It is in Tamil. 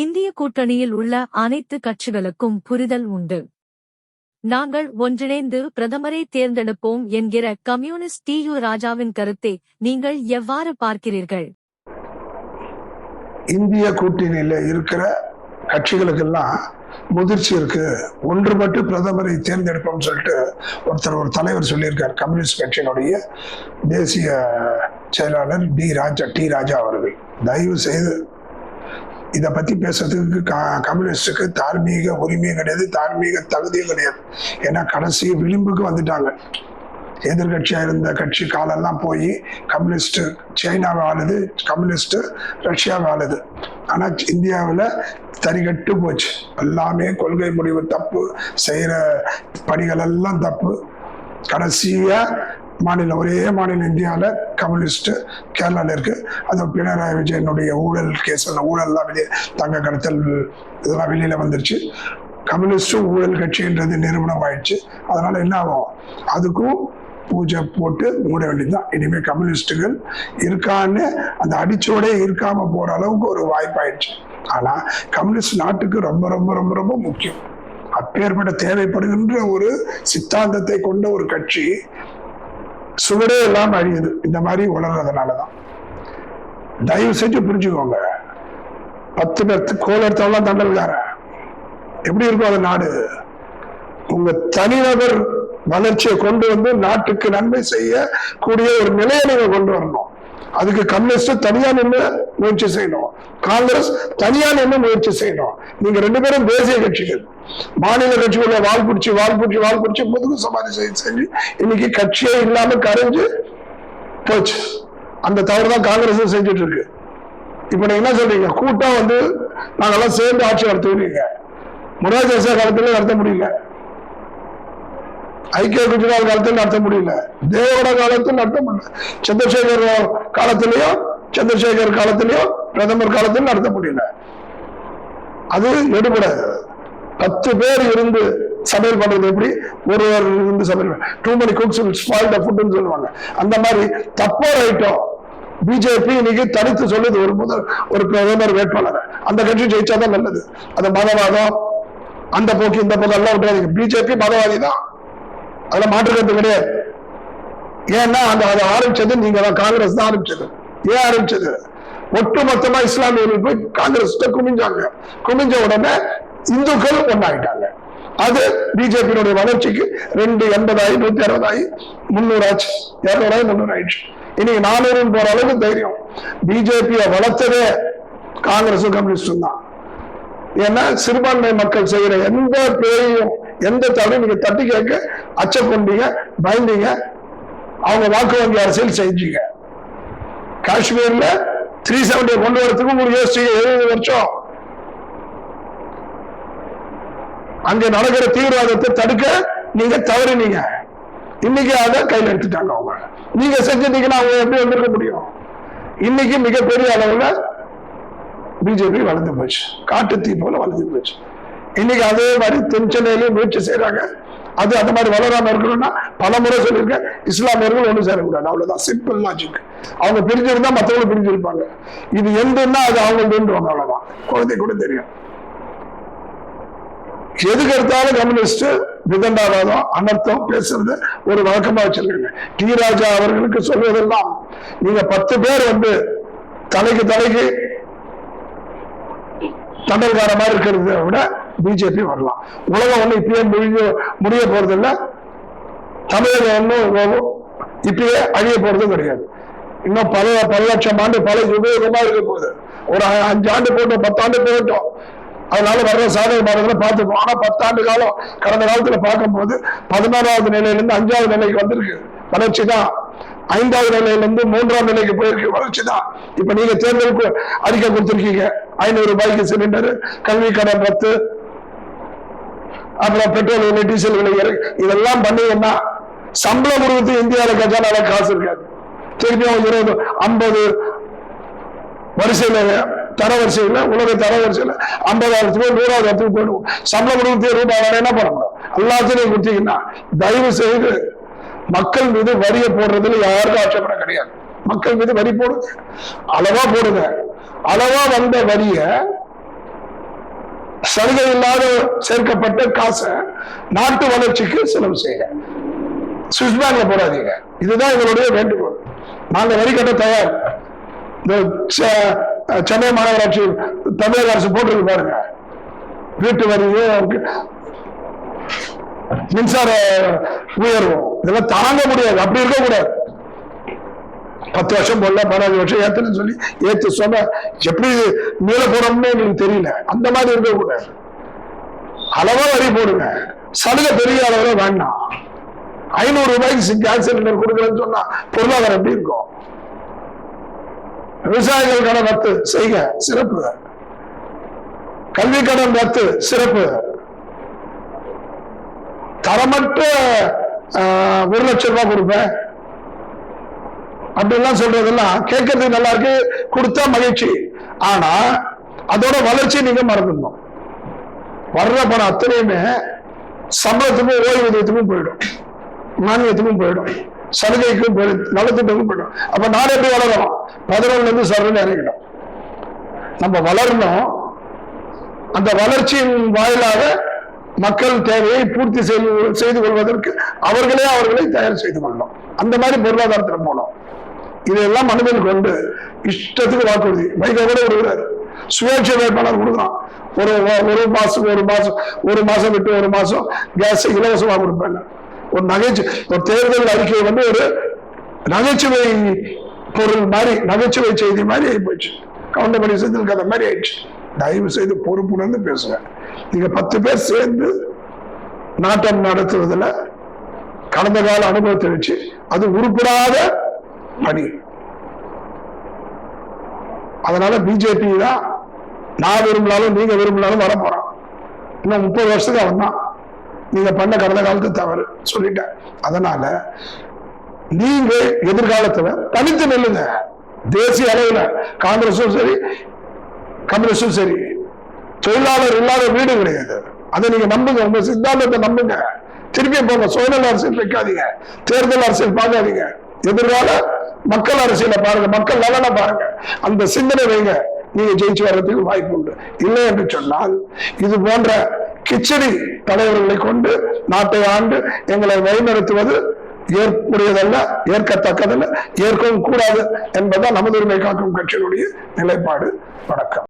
இந்திய கூட்டணியில் உள்ள அனைத்து கட்சிகளுக்கும் புரிதல் உண்டு. நாங்கள் ஒன்றிணைந்து பிரதமரை தேர்ந்தெடுப்போம் என்கிற கம்யூனிஸ்ட் டி யு ராஜாவின் கருத்தை நீங்கள் எவ்வாறு பார்க்கிறீர்கள்? இந்திய கூட்டணியில இருக்கிற கட்சிகளுக்கெல்லாம் முதிர்ச்சி இருக்கு. ஒன்றுபட்டு பிரதமரை தேர்ந்தெடுப்போம்னு சொல்லிட்டு ஒருத்தர் ஒரு தலைவர் சொல்லியிருக்கார். கம்யூனிஸ்ட் கட்சியினுடைய தேசிய செயலாளர் டி ராஜா டி ராஜா அவர்கள். தயவு செய்து இதை பத்தி பேசுறதுக்கு க- கம்யூனிஸ்டுக்கு தார்மீக உரிமையும் கிடையாது தார்மீக தகுதியும் கிடையாது. ஏன்னா கடைசி விளிம்புக்கு வந்துட்டாங்க. எதிர்கட்சியாக இருந்த கட்சி காலெல்லாம் போய் கம்யூனிஸ்ட்டு சைனாவை ஆளுது கம்யூனிஸ்ட்டு ரஷ்யாவை ஆளுது. ஆனால் இந்தியாவில் தறிகட்டு போச்சு. எல்லாமே கொள்கை முடிவு தப்பு செய்கிற பணிகள் எல்லாம் தப்பு. கடைசியாக மாநிலம் ஒரே மாநிலம் இந்தியாவில் கம்யூனிஸ்ட் கேரளாவில் இருக்கு. அது பினராயி விஜயனுடைய ஊழல் கேஸ் எல்லாம் ஊழல்லாம் வெளியே தங்க கடத்தல் இதெல்லாம் வெளியில வந்துருச்சு. கம்யூனிஸ்டும் ஊழல் கட்சின்றது நிறுவனம் ஆயிடுச்சு அதனால என்ன ஆகும்? அதுக்கும் பூஜை போட்டு மூட வேண்டியதுதான். இனிமே கம்யூனிஸ்டுகள் இருக்கான்னு அந்த அடிச்சோடே இருக்காம போற அளவுக்கு ஒரு வாய்ப்பாயிடுச்சு. ஆனா கம்யூனிஸ்ட் நாட்டுக்கு ரொம்ப ரொம்ப ரொம்ப ரொம்ப முக்கியம். அப்பேற்பட்ட தேவைப்படுகின்ற ஒரு சித்தாந்தத்தை கொண்ட ஒரு கட்சி சுவடே எல்லாம் அழியுது. இந்த மாதிரி உலர்றதுனாலதான் தயவு செஞ்சு புரிஞ்சுக்கோங்க. பத்து பேர்த்து கோல் எடுத்தவெல்லாம் தண்டல்கார எப்படி இருக்கும் அந்த நாடு? உங்க தனிநபர் வளர்ச்சியை கொண்டு வந்து நாட்டுக்கு நன்மை செய்ய கூடிய ஒரு நிலையை நீங்க கொண்டு வரணும். அதுக்கு கம்யூனிஸ்ட் தனியா நின்று முயற்சி செய்யணும். காங்கிரஸ் தனியா நின்று முயற்சி செய்யணும். நீங்க ரெண்டு பேரும் தேசிய கட்சிகள். மாநில கட்சிகளை வால் பிடிச்சி வால் பிடிச்சி வால் பிடிச்சி முதுகு சமாதி செஞ்சு செஞ்சு இன்னைக்கு கட்சியே இல்லாம கரைஞ்சு போச்சு. அந்த தவறு தான் காங்கிரஸ் செஞ்சுட்டு இருக்கு. இப்ப நீங்க என்ன சொல்றீங்க? கூட்டம் வந்து நாங்கெல்லாம் சேர்ந்து ஆட்சி நடத்துவீங்க முராஜ் தேசா காலத்துல நடத்த முடியல. ஐக்கிய குஜராத் காலத்தில் நடத்த முடியல. தேவோட காலத்தில் நடத்த முடியல. சந்திரசேகர் காலத்திலையும் சந்திரசேகர் காலத்திலையும் பிரதமர் காலத்தில் நடத்த முடியல. அது எடுபடாது. பத்து பேர் இருந்து சமையல் பண்றது எப்படி? ஒருவர் இருந்து சமையல் டூ மணி குக்ஸ் ஸ்பாயில் ஃபுட்னு சொல்லுவாங்க. அந்த மாதிரி தப்போ ரைட்டோ பிஜேபி இன்னைக்கு தடுத்து சொல்லுது ஒரு முதல் ஒரு பிரதமர் வேட்பாளர். அந்த கட்சி ஜெயிச்சாதான் நல்லது. அந்த மதவாதம். அந்த போக்கு இந்த போக்கு எல்லாம் விட்டுறாதீங்க. பிஜேபி மதவாதி தான் அதை மாற்றுக்கிறது கிடையாது. ஏன்னா அந்த அதை ஆரம்பிச்சது நீங்க தான் காங்கிரஸ் தான் ஆரம்பிச்சது. ஏன் ஆரம்பிச்சது? ஒட்டு மொத்தமா இஸ்லாமியர்கள் போய் காங்கிரஸ் குமிஞ்சாங்க. குமிஞ்ச உடனே இந்துக்கள் ஒன்னாயிட்டாங்க அது பிஜேபியினுடைய வளர்ச்சிக்கு ரெண்டு எண்பதாயி நூத்தி அறுபதாயி முன்னூறு ஆச்சு இருநூறாயி முன்னூறு ஆயிடுச்சு இன்னைக்கு நானூறுன்னு போற அளவுக்கு தைரியம். பிஜேபியை வளர்த்ததே காங்கிரஸும் கம்யூனிஸ்டும் தான். ஏன்னா சிறுபான்மை மக்கள் செய்யற எந்த பேரையும் எந்த தவறையும் நீங்க தட்டி கேட்க அச்சபொண்டீங்க பயந்தீங்க. அவங்க வாக்கு வங்கி அரசியல் செஞ்சீங்க. காஷ்மீர்ல த்ரீ செவன்டி கொண்டு வரதுக்கு ஒரு யோசிச்சீங்க எழுபது வருஷம். அங்க நடக்கிற தீவிரவாதத்தை தடுக்க நீங்க தவறினீங்க. இன்னைக்கு அதை கையில் எடுத்துட்டாங்க அவங்க. நீங்க செஞ்சிட்டீங்கன்னா அவங்க எப்படி வந்திருக்க முடியும்? இன்னைக்கு மிகப்பெரிய அளவுல பிஜேபி வளர்ந்து போச்சு. காட்டு தீ போல வளர்ந்து போச்சு. இன்னைக்கு அதே மாதிரி தென் முயற்சி செய்யறாங்க அது அந்த மாதிரி வளராம இருக்கணும்னா பல முறை சொல்லியிருக்கேன். இஸ்லாமியர்கள் ஒன்று சேரக்கூடாது. அவ்வளவுதான். சிம்பிள் லாஜிக் அவங்க பிரிஞ்சிருந்தா மத்தவங்க பிரிஞ்சிருப்பாங்க. இது எந்தன்னா அது அவங்க வேண்டுவாங்க அவ்வளவுதான். குழந்தை கூட தெரியும். எதுக்கு எடுத்தாலும் கம்யூனிஸ்ட் விதண்டாவாதம் அனர்த்தம் பேசுறது ஒரு வழக்கமா வச்சிருக்காங்க. டி ராஜா அவர்களுக்கு சொல்வதெல்லாம் நீங்க பத்து பேர் வந்து தலைக்கு தலைக்கு தண்டல்கார மாதிரி இருக்கிறத விட பிஜேபி வரலாம். உலகம் ஒண்ணு இப்பயே முடிய முடிய போறது இல்ல தமிழகம் ஒன்றும் இப்பயே அழிய போறதும் கிடையாது. இன்னும் பல பல லட்சம் ஆண்டு பல உபயோகமா இருக்க போகுது. ஒரு அஞ்சு ஆண்டு போட்டோம் பத்தாண்டு போகட்டும் அதனால வர்ற சாதக பாடங்களை பார்த்துப்போம். ஆனா பத்தாண்டு காலம் கடந்த காலத்துல பார்க்கும்போது பதினாறாவது நிலையில இருந்து அஞ்சாவது நிலைக்கு வந்திருக்கு. வளர்ச்சி தான். ஐந்தாவது நிலையில இருந்து மூன்றாம் நிலைக்கு போயிருக்கு. வளர்ச்சி தான். இப்ப நீங்க தேர்தலுக்கு அறிக்கை கொடுத்திருக்கீங்க. ஐநூறு ரூபாய்க்கு சிலிண்டர் கல்வி கடன் ரத்து அப்புறம் பெட்ரோல் விலை டீசல் விலை இதெல்லாம் பண்ணீங்கன்னா சம்பளம் கொடுத்து இந்தியாவில் கஜானால காசு இருக்காது. திருப்பியும் இருபது ஐம்பது வரிசையில தர வரிசையில உலக தர வரிசையில ஐம்பதாயிரத்துக்கு நூறாவது இடத்துக்கு போயிடுவோம். சம்பளம் கொடுத்து ரூபாய் வேற என்ன பண்ண முடியும்? எல்லாத்துலையும் கொடுத்தீங்கன்னா தயவு செய்து மக்கள் மீது வரியை போடுறதுல யாருக்கும் ஆட்சேபணம் கிடையாது. மக்கள் மீது வரி போடுங்க. அளவா போடுங்க. அளவா வந்த வரிய சலுகை இல்லாத சேர்க்கப்பட்ட காசை நாட்டு வளர்ச்சிக்கு செலவு செய்யுங்க சுவிஸ் பேங்க்ல போடாதீங்க. இதுதான் எங்களுடைய வேண்டுகோள். நாங்கள் வரி கட்ட தயார். இந்த சென்னை மாநகராட்சி தமிழக அரசு போட்டிருக்கு பாருங்க. வீட்டு வரி மின்சார உயர்வும் இதெல்லாம் தாங்க முடியாது. அப்படி இருக்க கூடாது பத்து வருஷம் போடல பதினஞ்சு வருஷம் ஏத்துன்னு சொல்லி ஏத்து சொன்ன எப்படி மேல போறோம்னு எனக்கு தெரியல. அந்த மாதிரி இருக்க கூடாது அளவா வரி போடுங்க. சலுகை பெரிய அளவுல வேண்டாம் ஐநூறு ரூபாய்க்கு கேஸ் சிலிண்டர் கொடுக்கலன்னு சொன்னா பொருளாதாரம் எப்படி இருக்கும்? விவசாயிகளுக்கான ரத்து செய்க சிறப்பு. கல்வி கடன் ரத்து சிறப்பு. தரமற்ற ஆஹ், ஒரு லட்சம் ரூபாய் கொடுப்பேன். அப்படிலாம் சொல்றதெல்லாம் கேட்கறதுக்கு நல்லா இருக்கு. கொடுத்தா மகிழ்ச்சி. ஆனா அதோட வளர்ச்சி நீங்க மறந்துடணும். வர்ற பணம் அத்தனையுமே சம்பளத்துக்கும் ஓய்வூதியத்துக்கும் போயிடும். மானியத்துக்கும் போயிடும். சலுகைக்கும் போயிடும். நலத்திட்டமும் போயிடும். அப்ப நாடு எப்படி வளரும்? பதினொன்னுல இருந்து இறங்கிடும். நம்ம வளரணும். அந்த வளர்ச்சியின் வாயிலாக மக்கள் தேவையை பூர்த்தி செய்து செய்து கொள்வதற்கு அவர்களே அவர்களை தயார் செய்து கொள்ளணும். அந்த மாதிரி பொருளாதாரத்தின் மூலம் இதெல்லாம் மனதில் கொண்டு இஷ்டத்துக்கு வாக்குறுதி. வைகோ கூட விடுகிறார் சுயேட்சை வேட்பாளர் கொடுக்குறான் ஒரு ஒரு மாசம் ஒரு மாசம் ஒரு மாசம் விட்டு ஒரு மாசம் கேஸ் இலவசமாக கொடுப்பாங்க. ஒரு நகைச்சு ஒரு தேர்தல் அறிக்கை வந்து ஒரு நகைச்சுவை பொருள் மாதிரி நகைச்சுவை செய்தி மாதிரி ஆகி போச்சு. கவுண்டமணி செந்தில் கதை மாதிரி ஆயிடுச்சு. தயவு செய்து பொறுப்புணர்ந்து பேசுங்க. நீங்க பத்து பேர் சேர்ந்து நாட்டம் நடத்துவதில் கடந்த கால அனுபவத்தை வச்சு அது உருப்படாத பணி. அதனால பிஜேபி தான் நான் விரும்பினாலும் நீங்க விரும்பினாலும் வர போறான் இன்னும் முப்பது வருஷத்துக்கு அவன் தான். நீங்க பண்ண கடந்த காலத்து தவறு சொல்லிட்டேன். அதனால நீங்க எதிர்காலத்துல தனித்து நில்லுங்க. தேசிய அளவுல காங்கிரஸும் சரி கம்யூனிஸ்டும் சரி தொழிலாளர் இல்லாத வீடு கிடையாது. அதை நீங்க நம்புங்க. உங்க சித்தாந்தத்தை நம்புங்க. திருப்பி போங்க. சோழல் அரசியல் வைக்காதீங்க. தேர்தல் அரசியல் பார்க்காதீங்க. எதிர்கால மக்கள் அரசியலை பாருங்க மக்கள் நலனை பாருங்க. அந்த சிந்தனை வைங்க. நீங்க ஜெயிச்சு வர்றதுக்கு வாய்ப்பு உண்டு. இல்லை என்று சொன்னால் இது போன்ற கிச்சடி தலைவர்களை கொண்டு நாட்டை ஆண்டு எங்களை வழிநடத்துவது ஏற்புடையதல்ல ஏற்கத்தக்கதல்ல ஏற்கவும் கூடாது என்பதுதான் நமது உரிமை காக்கும் கட்சியினுடைய நிலைப்பாடு. வணக்கம்.